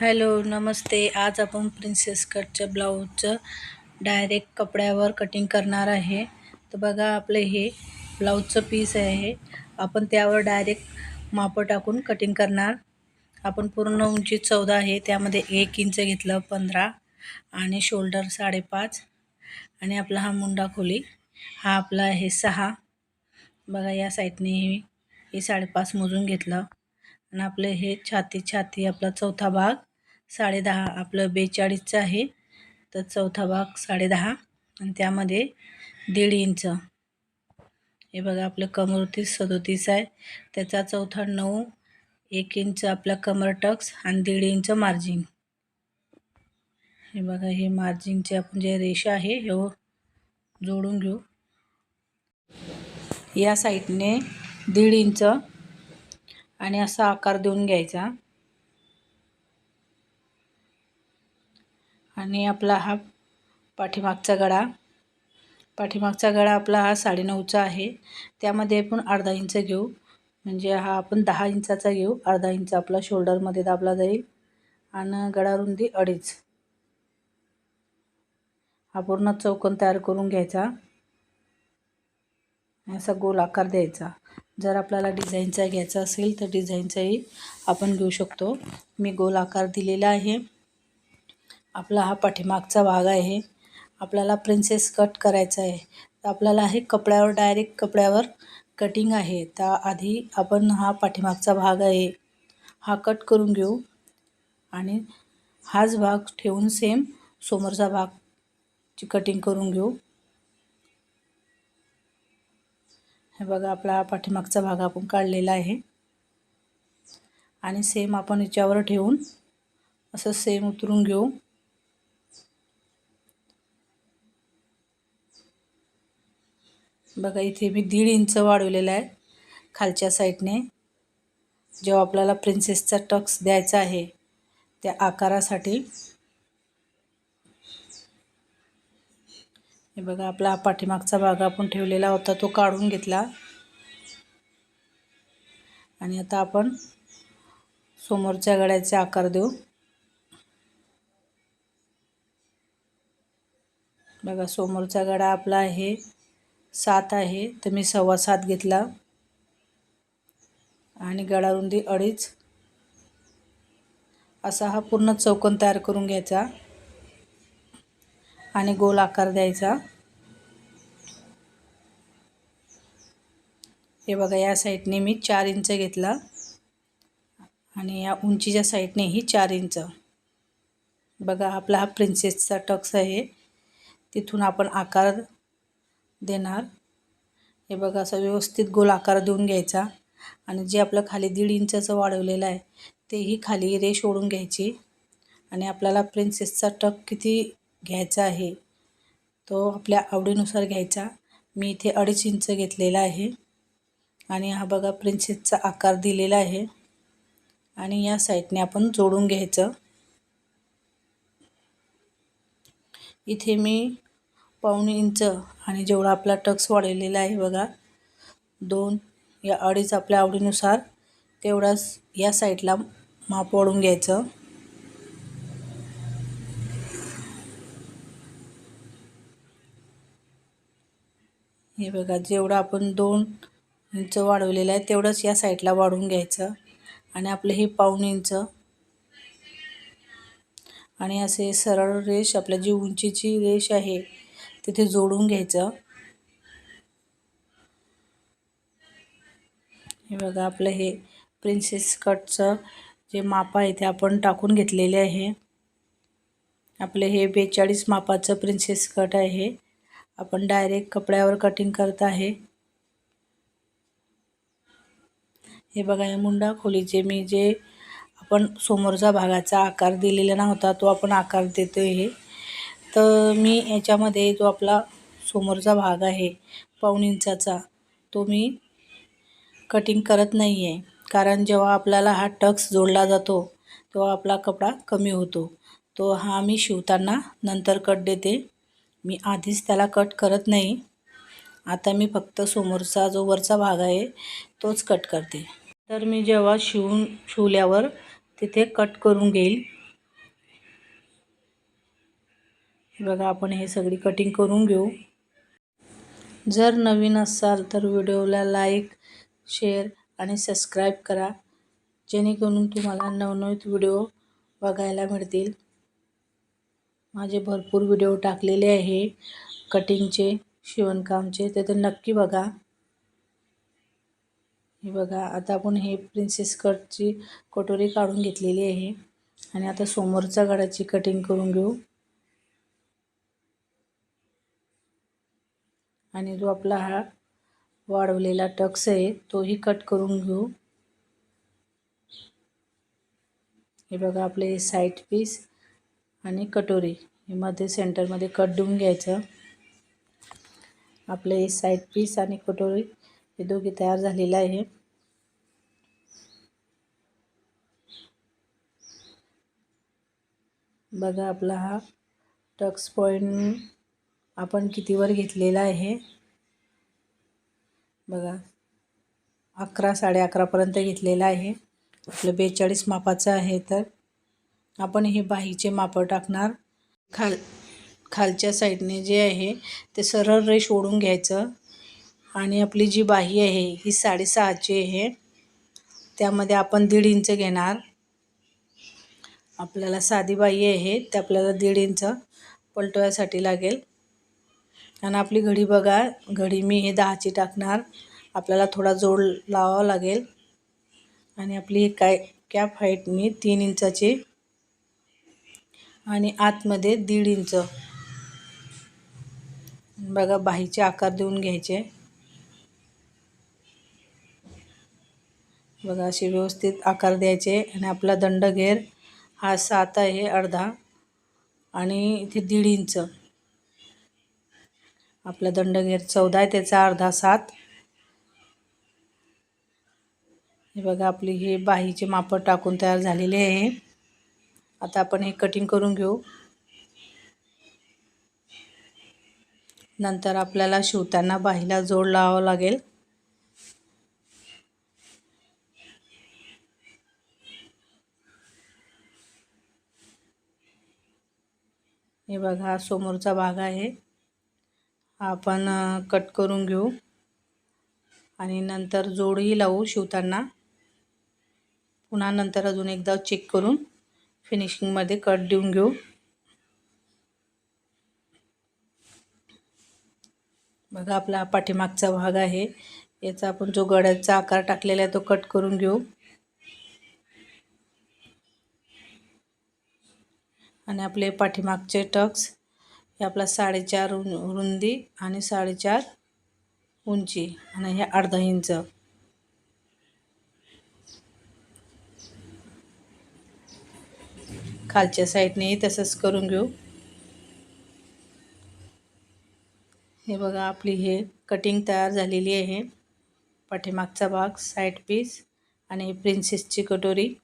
Hello नमस्ते. आज आपण प्रिन्सेस कटच्या ब्लाऊजचं डायरेक्ट कपड्यावर कटिंग करणार आहे. तर बघा आपलं हे ब्लाऊजचं पीस आहे. आपण त्यावर डायरेक्ट मापं टाकून कटिंग करणार. आपण पूर्ण उंची चौदा आहे. त्यामध्ये एक इंच घेतलं पंधरा. आणि शोल्डर साडेपाच. आणि आपला हा मुंडा खोली. हा आपला आहे सहा. बघा या साईडने हे हे साडेपाच मोजून घेतलं. आणि आपलं हे छाती छाती आपला चौथा भाग. साडेदहा आपलं बेचाळीसचं आहे. तर चौथा भाग साडेदहा आणि त्यामध्ये दीड इंच. हे बघा आपलं कमर सदोतीस आहे. त्याचा चौथा नऊ एक इंच आपला कमर टक्स आणि दीड इंच मार्जिन. हे बघा हे मार्जिनचे आपण जे रेषा आहे हे जोडून घेऊ. या साईडने दीड इंच आणि असा आकार देऊन घ्यायचा. आणि आपला हा पाठीमागचा गळा. पाठीमागचा गळा आपला हा साडेनऊचा आहे. त्यामध्ये आपण अर्धा इंच घेऊ. म्हणजे हा आपण दहा इंचाचा घेऊ. अर्धा इंच आपला शोल्डरमध्ये दाबला जाईल. आणि गळा रुंदी अडीच. हा पूर्ण चौकन तयार करून घ्यायचा. असा गोल आकार द्यायचा. जर आपल्याला डिझाईनचा घ्यायचा असेल तर डिझाईनचाही आपण घेऊ शकतो. मी गोल आकार दिलेला आहे. आपला हा पाठीमागचा भाग आहे. आपल्याला प्रिन्सेस कट करायचा आहे. तर आपल्याला हे कपड्यावर डायरेक्ट कपड्यावर कटिंग आहे. त्या आधी आपण हा पाठीमागचा भाग आहे. हा कट करून घेऊ. आणि हाच भाग ठेवून सेम समोरचा भागची कटिंग करून घेऊ. हे बघा आपला हा पाठीमागचा भाग आपण काढलेला आहे. आणि सेम आपण याच्यावर ठेवून असं सेम उतरून घेऊ. बघा इथे मी दीड इंच वाढवलेला आहे खालच्या साईडने. जेव्हा आपल्याला प्रिन्सेसचा टक्स द्यायचा आहे त्या आकारासाठी. हे बघा आपला पाठीमागचा भाग आपण ठेवलेला होता तो काढून घेतला. आणि आता आपण समोरच्या गळ्याचे आकार देऊ. बघा समोरचा गडा आपला आहे सात आहे. तर मी सव्वा सात घेतला. आणि गळारुंदी अडीच. असा हा पूर्ण चौकन तयार करून घ्यायचा. आणि गोल आकार द्यायचा. हे बघा या साईडने मी चार इंच घेतला. आणि या उंचीच्या साईडनेही चार इंच. बघा आपला हा प्रिन्सेसचा टक्स आहे. तिथून आपण आकार देणार. हे बघा असं व्यवस्थित गोल आकार देऊन घ्यायचा. आणि जे आपलं खाली दीड इंचाचं वाढवलेलं आहे तेही खाली रेश ओढून घ्यायची. आणि आपल्याला प्रिन्सेसचा टक किती घ्यायचा आहे तो आपल्या आवडीनुसार घ्यायचा. मी इथे अडीच इंच घेतलेला आहे. आणि हा बघा प्रिन्सेसचा आकार दिलेला आहे. आणि या साईडने आपण जोडून घ्यायचं. इथे मी पाऊण इंच आणि जेवढा आपला टक्स वाढवलेला आहे बघा दोन या अडीच आपल्या आवडीनुसार तेवढाच या साईडला माप वाढून घ्यायचं. हे बघा जेवढं आपण दोन इंच वाढवलेलं आहे तेवढंच या साईडला वाढवून घ्यायचं. आणि आपलं हे पाऊण इंच आणि असे सरळ रेष आपल्या जी उंचीची रेष आहे तिथे जोडून घ्यायचं. हे बघा आपलं हे प्रिन्सेस कटचं जे माप आहे ते आपण टाकून घेतलेले आहे. आपले हे बेचाळीस मापाचं प्रिन्सेस कट आहे. आपण डायरेक्ट कपड्यावर कटिंग करत आहे. हे बघा हे मुंडा खोलीचे मी जे आपण समोरचा भागाचा आकार दिलेला नव्हता तो आपण आकार देतो आहे तर मी याच्यामध्ये जो आपला समोरचा भाग आहे पाऊण इंचाचा तो मी कटिंग करत नाही आहे कारण जेव्हा आपल्याला हा टक्स जोडला जातो तेव्हा आपला कपडा कमी होतो. तो हा मी शिवताना नंतर कट देते. मी आधीच त्याला कट करत नाही. आता मी फक्त समोरचा जो वरचा भाग आहे तोच कट करते. तर मी जेव्हा शिवून शिवल्यावर तिथे कट करून घेईल. हे बघा आपण हे सगळी कटिंग करून घेऊ. जर नवीन असाल तर व्हिडिओला लाईक शेअर आणि सबस्क्राईब करा. जेणेकरून तुम्हाला नवनवीन व्हिडिओ बघायला मिळतील. माझे भरपूर व्हिडिओ टाकलेले आहे. कटिंगचे शिवणकामचे ते तर नक्की बघा. हे बघा आता आपण हे प्रिन्सेस कटची कटोरी काढून घेतलेली आहे. आणि आता समोरच्या गळ्याची कटिंग करून घेऊ. आणि जो आपला हा वाढवलेला टक्स आहे तोही कट करून घेऊ. हे बघा आपले साईड पीस आणि कटोरी. हे मध्ये सेंटरमध्ये कट देऊन घ्यायचं. आपले साईड पीस आणि कटोरी हे दोघे तयार झालेलं आहे. बघा आपला हा टक्स पॉईंट आपण कितीवर घेतलेला आहे? बघा. अकरा साडे अकरापर्यंत घेतलेला आहे. आपलं बेचाळीस मापाचं आहे तर. आपण हे बाहीचे मापं टाकणार. खाल खालच्या साईडने जे आहे ते सरळ रेश ओढून घ्यायचं. आणि आपली जी बाही आहे ही साडेसहाची आहे. त्यामध्ये आपण दीड इंच घेणार. आपल्याला साधी बाई आहे ते आपल्याला दीड इंच पलटवायसाठी लागेल. आणि आपली घडी बघा घडी मी हे दहाची टाकणार. आपल्याला थोडा जोड लावावा लागेल. आणि आपली ही काय कॅप हाईट मी तीन इंचाची. आणि आतमध्ये दीड इंच. बघा बाहीचे आकार देऊन घ्यायचे. बघा असे व्यवस्थित आकार द्यायचे. आणि आपला दंडघेर हा सात आहे अर्धा. आणि इथे दीड इंच. आपला दंडगेर चौदा आहे त्याचा अर्धा सात. हे बघा आपली हे बाहीचे मापं टाकून तयार झालेले आहे. आता आपण हे कटिंग करून घेऊ. नंतर आपल्याला शिवताना बाहीला जोड लावावा लागेल. हे बघा हा समोरचा भाग आहे. आपण कट करून घेऊ. आणि नंतर जोडही लावू शिवताना. पुन्हा नंतर अजून एकदा चेक करून फिनिशिंगमध्ये कट देऊन घेऊ. बघा आपला पाठीमागचा भाग आहे. याचा आपण जो गड्याचा आकार टाकलेला आहे तो कट करून घेऊ. आणि आपले पाठीमागचे टक्स हे आपला साडेचार रुंदी आणि साडेचार उंची आणि हे अर्धा इंच. खालच्या साईडनेही तसंच करून घेऊ. हे बघा आपली हे कटिंग तयार झालेली आहे. पाठीमागचा भाग साईड पीस आणि प्रिन्सेसची कटोरी.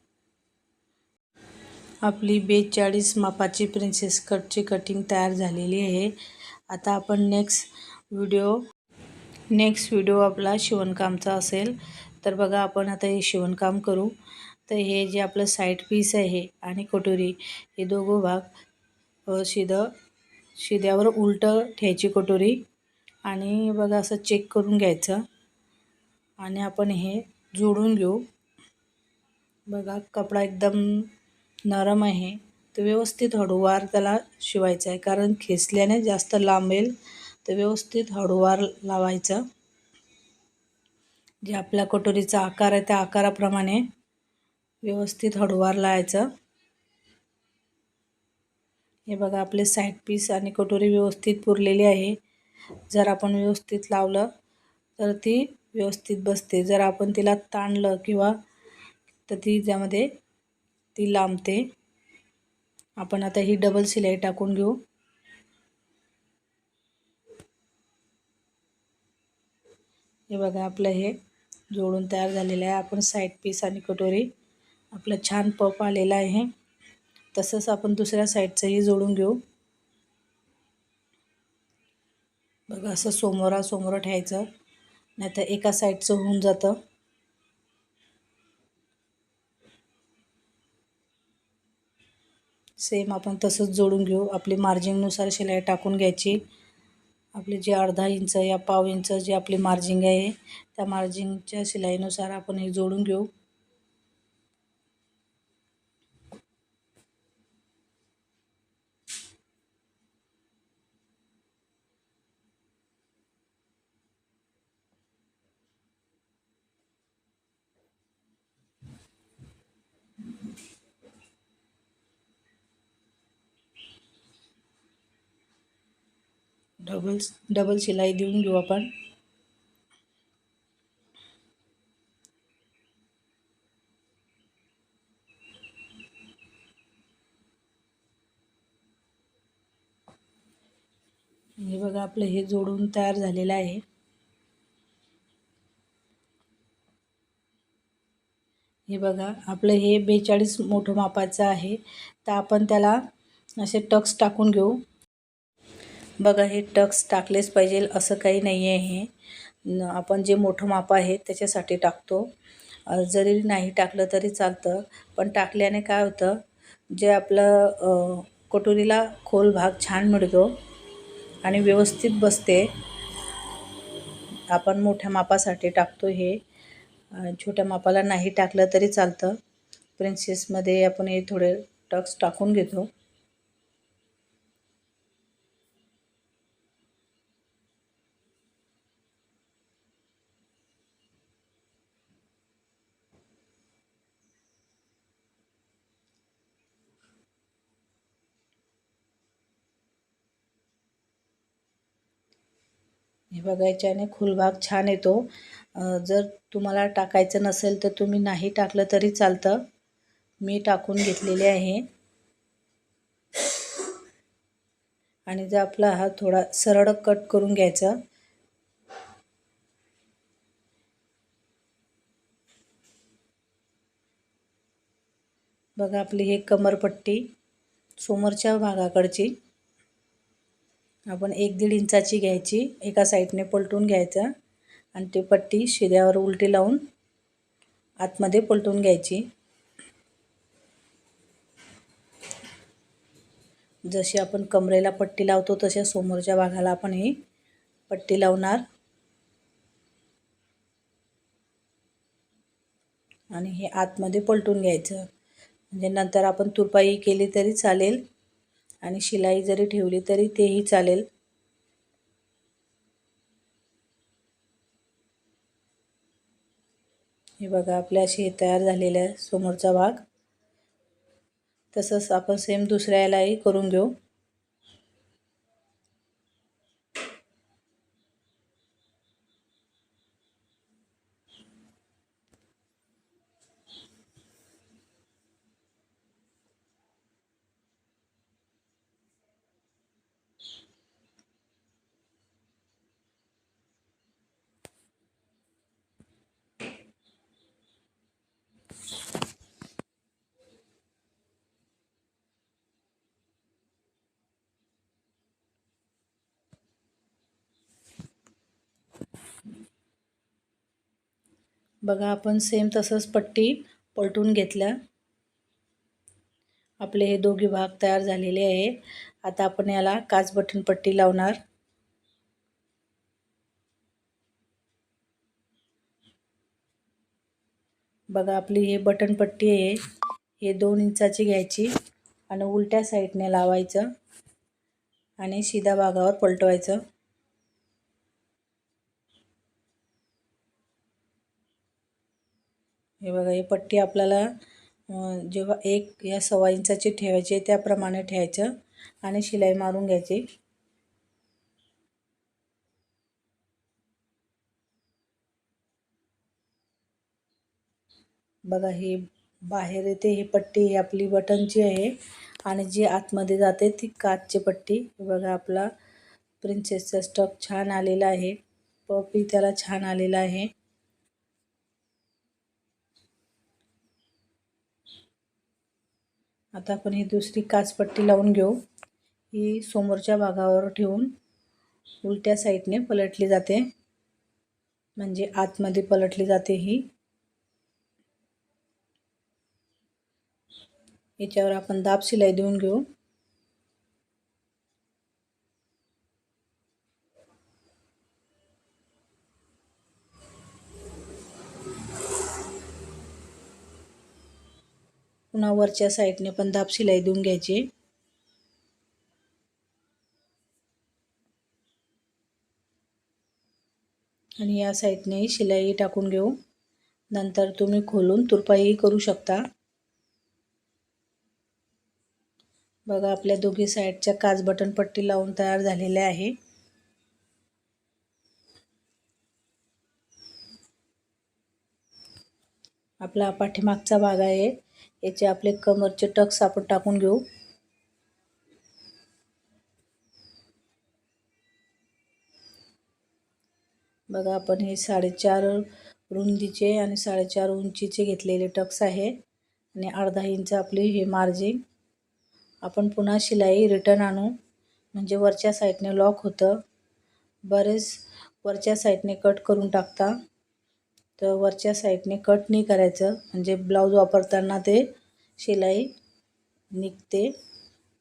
आपली बेचाळीस मापाची प्रिन्सेस कटची कटिंग तयार झालेली आहे. आता आपण नेक्स्ट व्हिडिओ नेक्स्ट व्हिडिओ आपला शिवणकामचा असेल. तर बघा आपण आता हे शिवणकाम करू. तर हे जे आपलं साईड पीस आहे आणि कटोरी हे दोघं भाग शिदं शिद्यावर उलटं ठ्यायची कटोरी आणि बघा असं चेक करून घ्यायचं. आणि आपण हे जोडून घेऊ. बघा कपडा एकदम नरम आहे. तर व्यवस्थित हळूवार त्याला शिवायचं आहे. कारण खेचल्याने जास्त लांबेल तर व्यवस्थित हळूवार लावायचं. जे आपल्या कटोरीचा आकार आहे त्या आकाराप्रमाणे व्यवस्थित हळूवार लावायचं. हे बघा आपले साईड पीस आणि कटोरी व्यवस्थित पुरलेली आहे. जर आपण व्यवस्थित लावलं तर ती व्यवस्थित बसते. जर आपण तिला ताणलं किंवा तर ती त्यामध्ये ती लांबते. आपण आता ही डबल शिलाई टाकून घेऊ. हे बघा आपलं हे जोडून तयार झालेलं आहे. आपण साईड पीस आणि कटोरी. आपलं छान पप आलेला आहे. तसंच आपण दुसऱ्या साईडचंही जोडून घेऊ. बघा असं समोरासमोर ठेवायचं. नाहीतर एका साईडचं होऊन जातं. सेम आपण तसंच जोडून घेऊ. आपली मार्जिंगनुसार शिलाई टाकून घ्यायची. आपली जी अर्धा इंच या पाव इंच जी आपली मार्जिंग आहे. त्या मार्जिंगच्या शिलाईनुसार आपण हे जोडून घेऊ. डबल डबल शिलाई देऊन घेऊ आपण. हे बघा आपलं हे जोडून तयार झालेलं आहे. हे बघा आपलं हे बेचाळीस मोठं मापाचं आहे. तर आपण त्याला असे टक्स टाकून घेऊ. बघा हे टक्स टाकलेच पाहिजे असं काही नाही आहे हे आपण जे मोठं माप आहे त्याच्यासाठी टाकतो. जरी नाही टाकलं तरी चालतं पण टाकल्याने काय होतं जे आपलं कटोरीला खोल भाग छान मिळतो आणि व्यवस्थित बसते आपण मोठ्या मापासाठी टाकतो हे. छोट्या मापाला नाही टाकलं तरी चालतं. प्रिन्सेसमध्ये आपण हे थोडे टक्स टाकून घेतो. हे बघायच्याने खुलभाग छान येतो. जर तुम्हाला टाकायचं नसेल तर तुम्ही नाही टाकलं तरी चालतं. मी टाकून घेतलेले आहे. आणि जर आपला हा थोडा सरळ कट करून घ्यायचा. बघा आपली हे कमरपट्टी समोरच्या भागाकडची. आपण एक दीड इंचाची घ्यायची. एका साईडने पलटून घ्यायचं आणि ती पट्टी शिऱ्यावर उलटी लावून आतमध्ये पलटून घ्यायची. जशी आपण कमरेला पट्टी लावतो तशा समोरच्या भागाला आपण ही पट्टी लावणार. आणि हे आतमध्ये पलटून घ्यायचं. म्हणजे नंतर आपण तुरपाई केली तरी चालेल. आणि शिलाई जरी ठेवली तरी तेही चालेल. हे बघा आपल्या अशी तयार झालेलं आहे समोरचा भाग. तसंच आपण सेम दुसऱ्या यालाही करून घेऊ. बघा आपण सेम तसंच पट्टी पलटून घेतल्या. आपले हे दोघे भाग तयार झालेले आहे. आता आपण याला काच बटन पट्टी लावणार. बघा आपली हे बटन पट्टी आहे. हे दोन इंचाची घ्यायची आणि उलट्या साईडने लावायचं आणि शिधा भागावर पलटवायचं. हे बघा ही पट्टी आपल्याला जेव्हा एक या सव्वा इंचाची ठेवायची त्याप्रमाणे ठेवायचं आणि शिलाई मारून घ्यायची. बघा ही बाहेर येते ही पट्टी ही आपली बटनची आहे आणि जी आतमध्ये जाते ती काचची पट्टी. बघा आपला प्रिन्सेसचा स्टफ छान आलेला आहे. पपी त्याला छान आलेला आहे. आता आपण ही दुसरी काचपट्टी लावून घेऊ. ही समोरच्या भागावर ठेवून उलट्या साईडने पलटली जाते. म्हणजे आतमध्ये पलटली जाते ही. याच्यावर आपण दाब शिलाई देऊन घेऊ. पुन्हा वरच्या साईडने पण दाब शिलाई देऊन घ्यायची. आणि या साईडने शिलाई टाकून घेऊ. नंतर तुम्ही खोलून तुरपाई करू शकता. बघा आपल्या दोघी साईडच्या काच बटन पट्टी लावून तयार झालेल्या आहे. आपला पाठीमागचा भाग आहे. याचे आपले कमरचे टक्स आपण टाकून घेऊ. बघा आपण हे साडेचार रुंदीचे आणि साडेचार उंचीचे घेतलेले टक्स आहे. आणि अर्धा इंच आपली हे मार्जिन. आपण पुन्हा शिलाई रिटर्न आणू. म्हणजे वरच्या साईडने लॉक होतं. बरेच वरच्या साईडने कट करून टाकता. तर वरच्या साईडने कट नाही करायचं. म्हणजे ब्लाऊज वापरताना ते शिलाई निघते.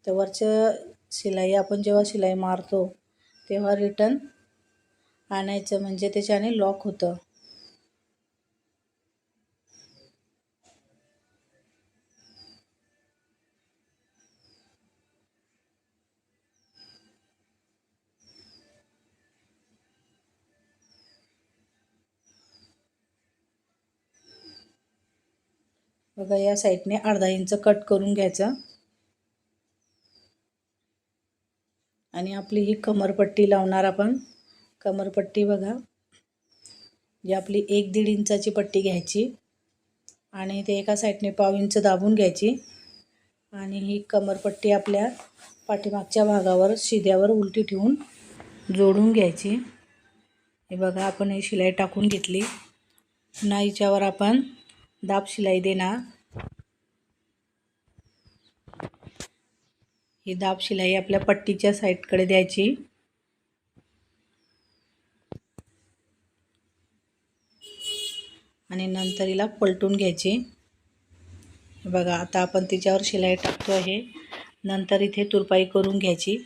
तर वरच्या शिलाई आपण जेव्हा शिलाई मारतो तेव्हा रिटर्न आणायचं. म्हणजे त्याच्याने लॉक होतं. बघा या साईडने अर्धा इंच कट करून घ्यायचा. आणि आपली ही कमरपट्टी लावणार आपण. कमरपट्टी बघा जी आपली एक दीड इंचाची पट्टी घ्यायची आणि ते एका साईडने पाव इंच दाबून घ्यायची. आणि ही कमरपट्टी आपल्या पाठीमागच्या भागावर शिद्यावर उलटी ठेवून जोडून घ्यायची. हे बघा आपण ही शिलाई टाकून घेतली. पुन्हा हिच्यावर आपण दाब शिलाई देणार ही दाब शिलाई आपल्या पट्टीच्या साईडकडे द्यायची. आणि नंतर हिला पलटून घ्यायची. बघा आता आपण तिच्यावर शिलाई टाकतो आहे. नंतर इथे तुरपाई करून घ्यायची.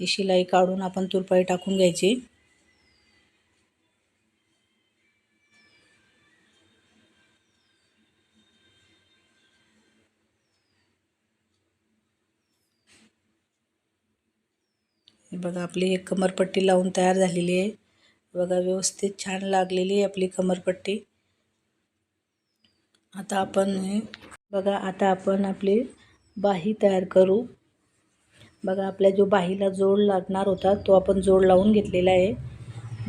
ही शिलाई काढून आपण तुरपाई टाकून घ्यायची. बघा आपली एक कमरपट्टी लावून तयार झालेली आहे. बघा व्यवस्थित छान लागलेली आहे आपली कमरपट्टी. आता आपण बघा आता आपण आपली बाही तयार करू. बघा आपल्या जो बाहीला जोड लागणार होता तो आपण जोड लावून घेतलेला आहे.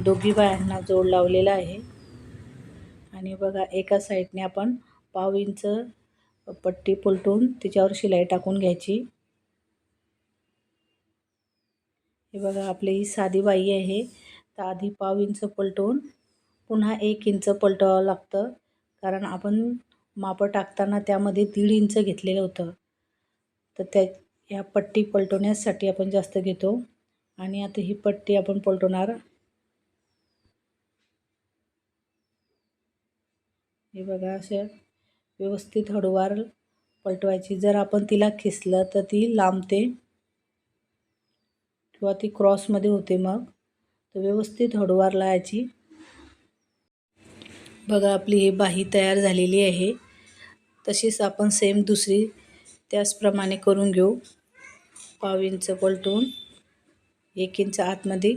दोघी बायांना जोड लावलेला आहे. आणि बघा एका साईडने आपण पाव इंच पट्टी पलटून तिच्यावर शिलाई टाकून घ्यायची. हे बघा आपली ही साधी बाई आहे. तर आधी पाव इंच पलटवून पुन्हा एक इंच पलटवावं लागतं. कारण आपण मापं टाकताना त्यामध्ये दीड इंच घेतलेलं होतं. तर त्या ह्या पट्टी पलटवण्यासाठी आपण जास्त घेतो. आणि आता ही पट्टी आपण पलटवणार. हे बघा अशा व्यवस्थित हळूवार पलटवायची. जर आपण तिला खिसलं तर ती लांबते. किंवा ती क्रॉसमध्ये होते मग तर व्यवस्थित हडवार लावायची. बघा आपली ही बाही तयार झालेली आहे. तशीच आपण सेम दुसरी त्याचप्रमाणे करून घेऊ. पाव इंच पलटून एक इंच आतमध्ये.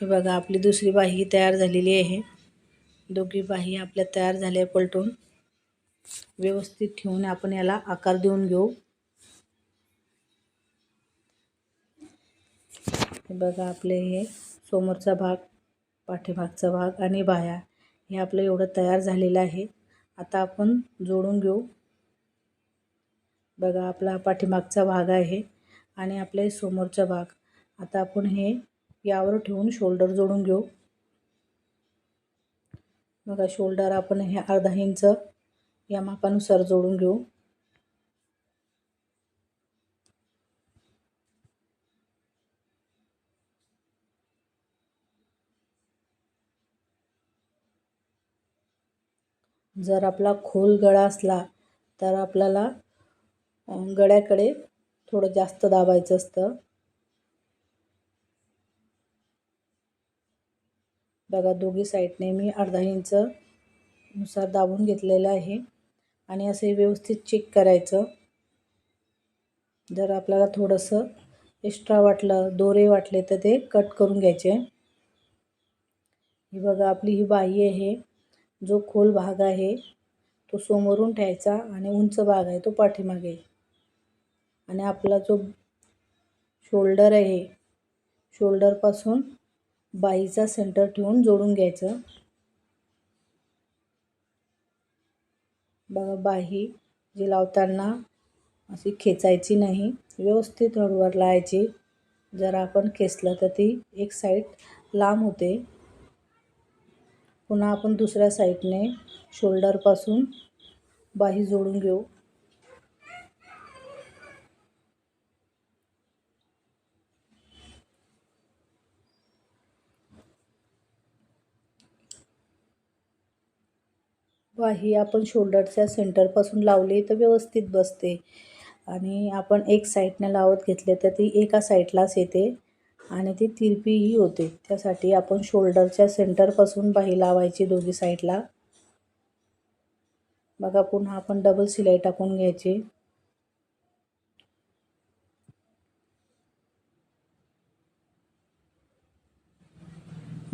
हे बघा आपली दुसरी बाही तयार झालेली आहे. दोघी बाही आपल्या तयार झाल्या पलटून. व्यवस्थित ठेवून आपण याला आकार देऊन घेऊ. बघा आपले हे समोरचा भाग पाठीमागचा भाग आणि बाया. हे आपलं एवढं तयार झालेलं आहे. आता आपण जोडून घेऊ. बघा आपला पाठीमागचा भाग आहे आणि आपले समोरचा भाग. आता आपण हे यावर ठेवून शोल्डर जोडून घेऊ. बघा शोल्डर आपण हे अर्धा इंच या मापानुसार जोडून घेऊ. जर आपला खोल गळा असला तर आपल्याला गळ्याकडे थोडं जास्त दाबायचं असतं. बघा दोघी साईडने मी अर्धा इंच नुसार दाबून घेतलेलं आहे आणि असे व्यवस्थित चेक करायचं. जर आपल्याला थोडंसं एक्स्ट्रा वाटलं दोरे वाटले तर ते कट करून घ्यायचे. ही बघा आपली ही बाई आहे. जो खोल भाग आहे तो समोरून ठेवायचा आणि उंच भाग आहे तो पाठीमागे. आणि आपला जो शोल्डर आहे शोल्डरपासून बाईचा सेंटर ठेवून जोडून घ्यायचं. बघा बाही जी लावताना अशी खेचायची नाही व्यवस्थित हळूवर लावायची. जर आपण खेचलं तर ती एक साईड लांब होते. पुन्हा आपण दुसऱ्या साईडने शोल्डरपासून बाही जोडून घेऊ. बाही आपण शोल्डरच्या सेंटरपासून लावली तर व्यवस्थित बसते. आणि आपण एक साईडने लावत घेतले तर ती एका साईडलाच येते. आणि ती तिरपीही होते. त्यासाठी आपण शोल्डरच्या सेंटरपासून बाही लावायची दोघी साईडला बघा पुन्हा आपण डबल शिलाई टाकून घ्यायची.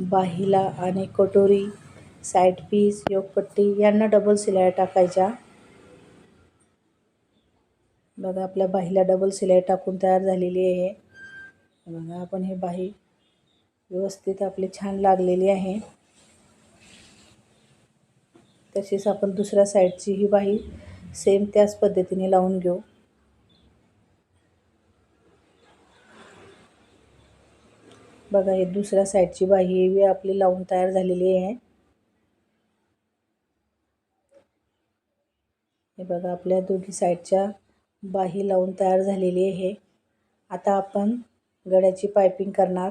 बाहीला आणि कटोरी साईड पीस योगपट्टी यांना डबल शिलाई टाकायच्या. बघा आपल्या बाहीला डबल शिलाई टाकून तयार झालेली आहे. बघा आपण हे बाही व्यवस्थित आपली छान लागलेली आहे. तशीच आपण दुसऱ्या साईडची ही बाही सेम त्याच पद्धतीने लावून घेऊ. बघा हे दुसऱ्या साईडची बाही आपली लावून तयार झालेली आहे. हे बघा आपल्या दोघी साईडच्या बाही लावून तयार झालेली आहे. आता आपण गळ्याची पायपिंग करणार.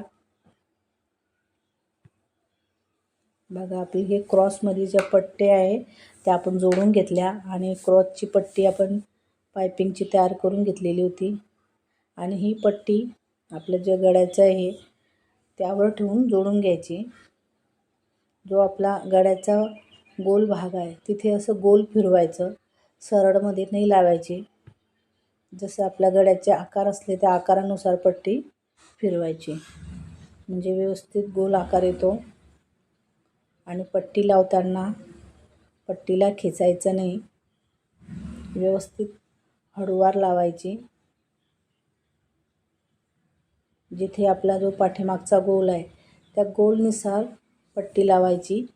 बघा आपली हे क्रॉसमध्ये ज्या पट्ट्या आहे त्या आपण जोडून घेतल्या आणि क्रॉसची पट्टी आपण पायपिंगची तयार करून घेतलेली होती. आणि ही पट्टी आपलं जे गळ्याचं आहे त्यावर ठेवून जोडून घ्यायची. जो आपला गळ्याचा गोल भाग आहे तिथे असं गोल फिरवायचं सरळमध्ये नाही लावायची. जसं आपल्या गळ्याचे आकार असले त्या आकारानुसार पट्टी फिरवायची. म्हणजे व्यवस्थित गोल आकार येतो. आणि पट्टी लावताना पट्टीला खेचायचं नाही. व्यवस्थित हळूवार लावायची. जिथे आपला जो पाठीमागचा गोल आहे त्या गोलनुसार पट्टी लावायची.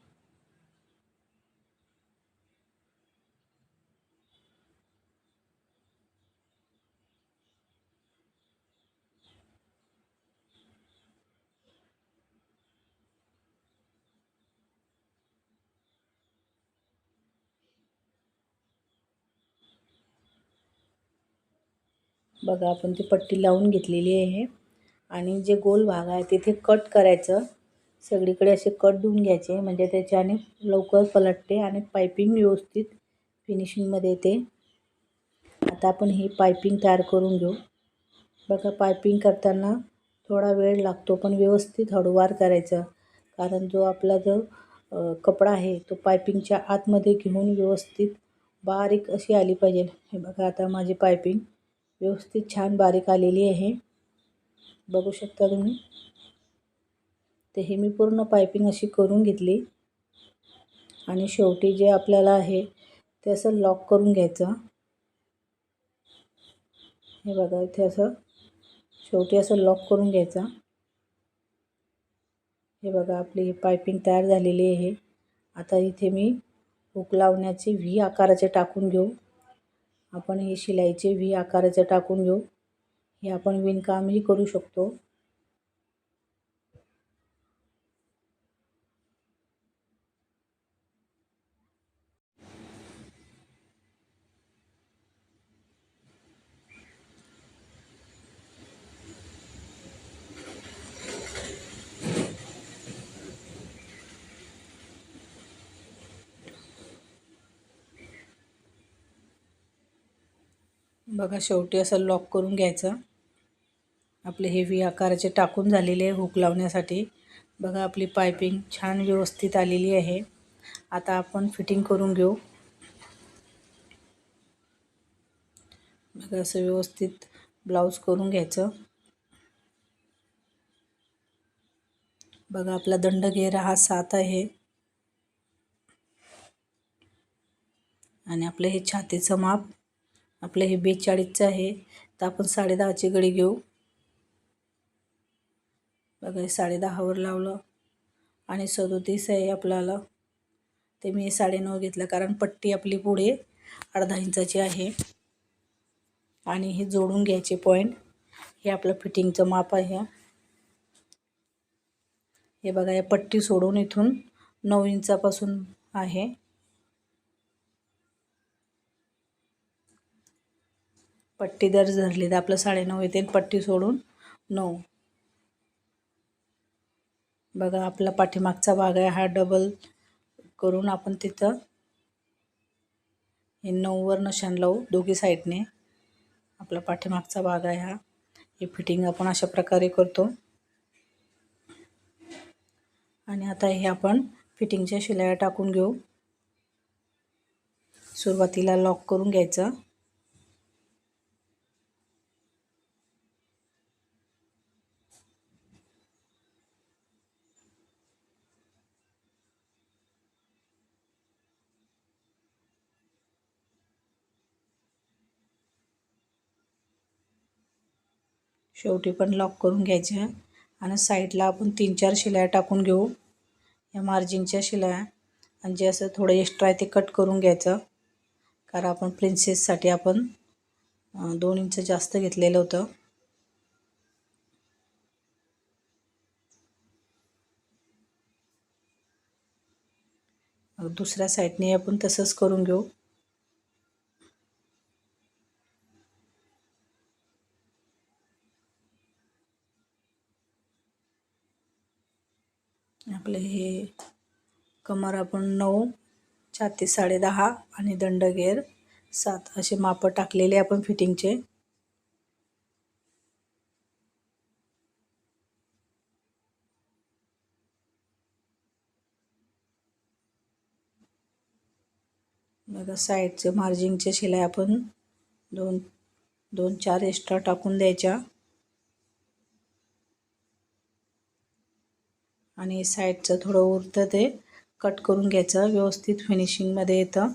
बघा आपण ती पट्टी लावून घेतलेली आहे. आणि जे गोल भाग आहे तिथे कट करायचं. सगळीकडे असे कट देऊन घ्यायचे. म्हणजे त्याच्याने लवकर पलटते आणि पायपिंग व्यवस्थित फिनिशिंगमध्ये येते. आता आपण ही पायपिंग तयार करून घेऊ. बघा पायपिंग करताना थोडा वेळ लागतो पण व्यवस्थित हळूवार करायचं. कारण जो आपला जो कपडा आहे तो पायपिंगच्या आतमध्ये घेऊन व्यवस्थित बारीक अशी आली पाहिजे. हे बघा आता माझी पायपिंग व्यवस्थित छान बारीक आलेली आहे. बघू शकता तुम्ही. ते हे मी पूर्ण पायपिंग अशी करून घेतली. आणि शेवटी जे आपल्याला आहे ते असं लॉक करून घ्यायचं. हे बघा इथे असं शेवटी असं लॉक करून घ्यायचं. हे बघा आपली ही पायपिंग तयार झालेली आहे. आता इथे मी हुक लावण्याची व्ही आकाराचे टाकून घेऊ. आपण हे शिलाईचे व्ही आकाराचं टाकून घेऊ. हे आपण विणकामही करू शकतो. बघा शेवटी असं लॉक करून घ्यायचं. आपले हे व्ही आकाराचे टाकून झालेले आहे हुक लावण्यासाठी. बघा आपली पायपिंग छान व्यवस्थित आलेली आहे. आता आपण फिटिंग करून घेऊ. बघा असं व्यवस्थित ब्लाऊज करून घ्यायचं. बघा आपला दंड घेरा हा सात आहे. आणि आपलं हे छातीचं माप आपलं हे बेचाळीसचं आहे तर आपण साडेदहाची गडी घेऊ. बघा हे साडेदहावर लावलं आणि सदोतीस आहे आपल्याला. ते मी साडेनऊ घेतलं कारण पट्टी आपली पुढे अर्धा इंचाची आहे. आणि हे जोडून घ्यायचे पॉईंट हे आपलं फिटिंगचं माप आहे. हे बघा या पट्टी सोडून इथून नऊ इंचापासून आहे. पट्टी दर धरली तर आपलं साडेनऊ येते पट्टी सोडून नऊ. बघा आपला पाठीमागचा भाग आहे हा डबल करून आपण तिथं हे नऊवर नशान लावू दोघी साईडने. आपला पाठीमागचा भाग आहे हा. हे फिटिंग आपण अशा प्रकारे करतो. आणि आता हे आपण फिटिंगच्या शिलाया टाकून घेऊ. सुरुवातीला लॉक करून घ्यायचं. शेवटी पण लॉक करून घ्यायचे. आणि साईडला आपण तीन चार शिलाया टाकून घेऊ. या मार्जिनच्या शिलाया आणि जे असं थोडं एक्स्ट्रा आहे ते कट करून घ्यायचं. कारण आपण प्रिन्सेससाठी आपण दोन इंच जास्त घेतलेलं होतं. दुसऱ्या साईडने आपण तसंच करून घेऊ आपले हे कमर आपण नऊ छाती साडे दहा आणि दंडगेर सात असे माप टाकलेले आपण फिटिंगचे बघा साईडचे मार्जिंगचे शिलाई आपण दोन दोन चार एक्स्ट्रा टाकून द्यायच्या. आणि साईडचं थोडं उरतं ते. कट करून घ्यायचं व्यवस्थित फिनिशिंगमध्ये येतं.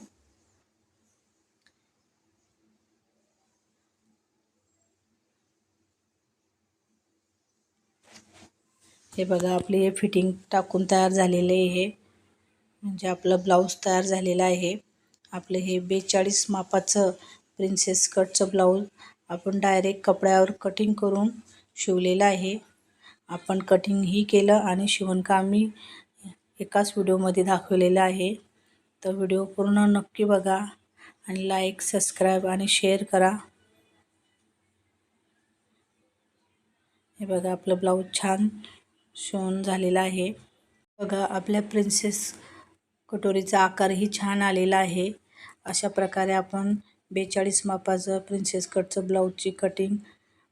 हे बघा आपली हे फिटिंग टाकून तयार झालेले आहे. म्हणजे आपलं ब्लाऊज तयार झालेलं आहे. आपलं हे बेचाळीस मापाचं प्रिन्सेस कटचं ब्लाऊज आपण डायरेक्ट कपड्यावर कटिंग करून शिवलेलं आहे. आपण कटिंगही केलं आणि शिवणकामही एकाच व्हिडिओमध्ये दाखवलेलं आहे. तर व्हिडिओ पूर्ण नक्की बघा आणि लाईक सबस्क्राईब आणि शेअर करा. हे बघा आपलं ब्लाऊज छान शिवून झालेला आहे. बघा आपल्या प्रिन्सेस कटोरीचा आकारही छान आलेला आहे. अशा प्रकारे आपण बेचाळीस मापाचं प्रिन्सेस कटचं ब्लाऊजची कटिंग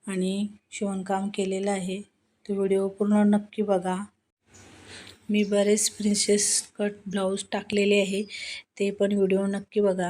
आणि शिवणकाम केलेलं आहे. तो व्हिडिओ पूर्ण नक्की बघा. मी बरेच प्रिन्सेस कट ब्लाऊज टाकलेले आहे ते पण व्हिडिओ नक्की बघा.